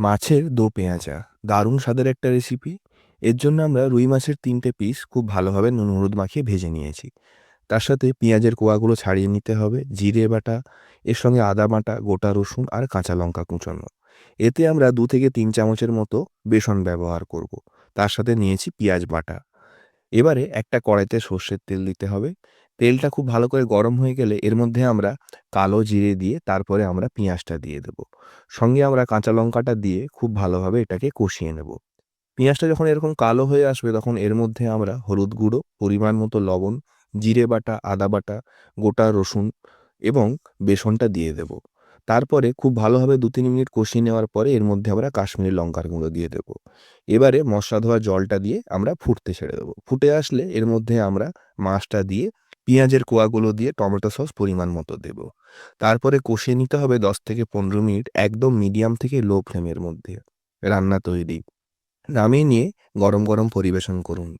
মাছের দো পেঁয়াজা, দারুণ স্বাদের একটা রেসিপি এর জন্য আমরা রুই মাছের তিনটে পিস খুব ভালোভাবে নুন হলুদ মাখিয়ে ভেজে নিয়েছি। তার সাথে পেঁয়াজের কোয়াগুলো ছাড়িয়ে নিতে হবে, জিরে বাটা, এর সঙ্গে আদা বাটা, গোটা রসুন আর কাঁচা লঙ্কা কুচোনো। এতে আমরা দু থেকে তিন চামচের মতো বেসন ব্যবহার করব। তার সাথে নিয়েছি পেঁয়াজ বাটা। এবারে একটা কড়াইতে সর্ষের তেল দিতে হবে। তেলটা খুব ভালো করে গরম হয়ে গেলে এর মধ্যে আমরা কালো জিরে দিয়ে তারপরে আমরা পেঁয়াজটা দিয়ে দেব। সঙ্গে আমরা কাঁচা লঙ্কাটা দিয়ে খুব ভালোভাবে এটাকে কষিয়ে নেব। পেঁয়াজটা যখন এরকম কালো হয়ে আসবে তখন এর মধ্যে আমরা হলুদ গুঁড়ো, পরিমাণ মতো লবণ, জিরে বাটা, আদা বাটা, গোটা রসুন এবং বেসনটা দিয়ে দেব। তারপরে খুব ভালোভাবে দু তিন মিনিট কষিয়ে নেওয়ার পরে এর মধ্যে আমরা কাশ্মীরি লঙ্কার গুঁড়ো দিয়ে দেব। এবারে মশলা ধোয়া জলটা দিয়ে আমরা ফুটতে ছেড়ে দেবো। ফুটে আসলে এর মধ্যে আমরা মাছটা দিয়ে পেঁয়াজের কোয়াগুলো দিয়ে টমেটো সস পরিমাণ মতো দেব। তারপরে কষিয়ে নিতে হবে দশ থেকে পনেরো মিনিট একদম মিডিয়াম থেকে লো ফ্লেমের মধ্যে রান্না তৈরি। নামিয়ে নিয়ে গরম গরম পরিবেশন করুন।